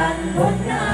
รรพนา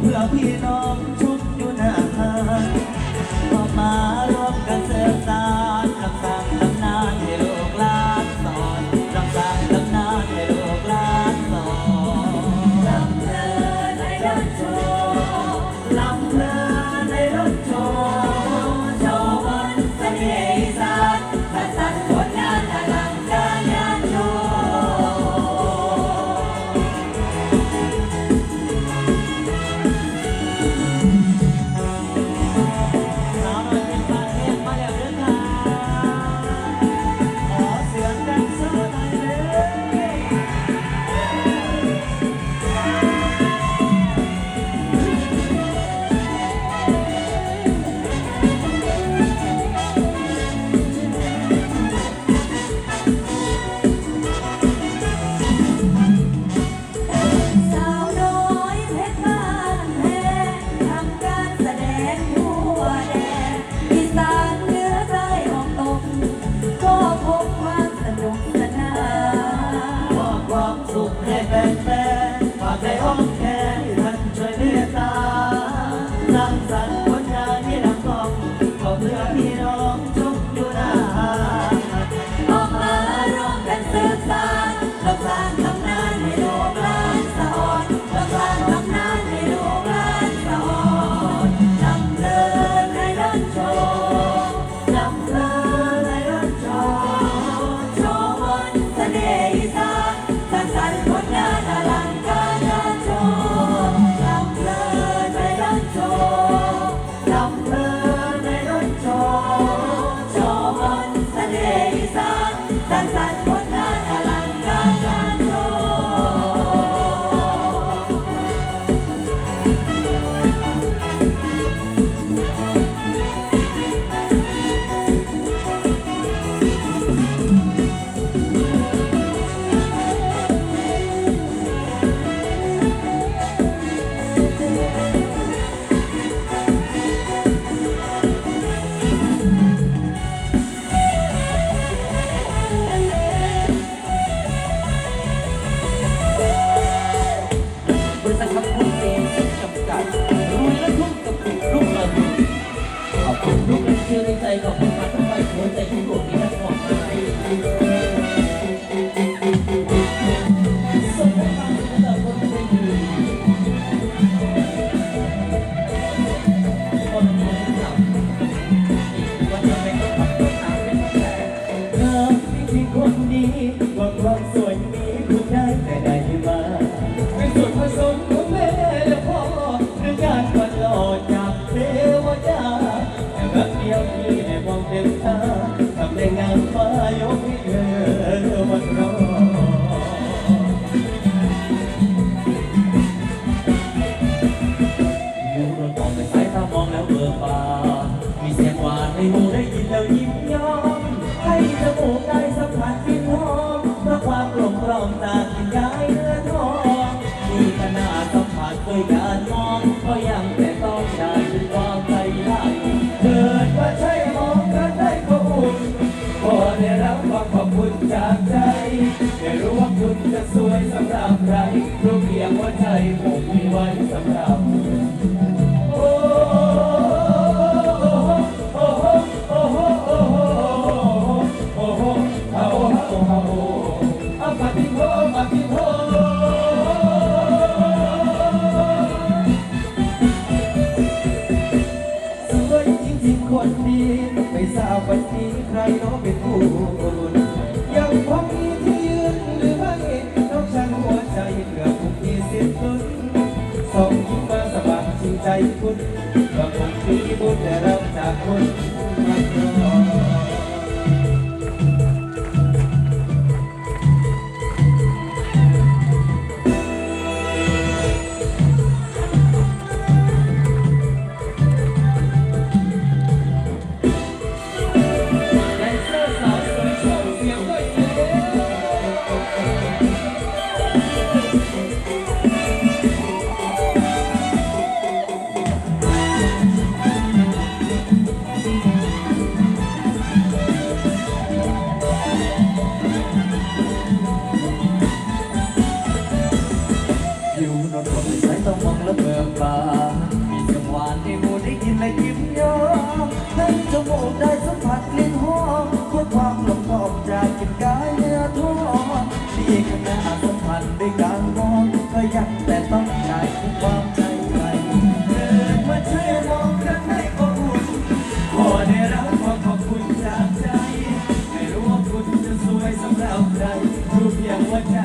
เพื่อพี่น้อง 산내 이상 산산. กานมองเพราะยังเป็น นดีไม่ทราบวันนี้ใครน้องเป็นผู้ยังพบที่ยืนหรือไม่น้องฉันหัวใจเกือบทุกทีส้นสุดสองยิ้มมาสบายจริงใจคุณว่าผมมีบุญได้รับจากคุณมาตลอ আমরা lubię łeb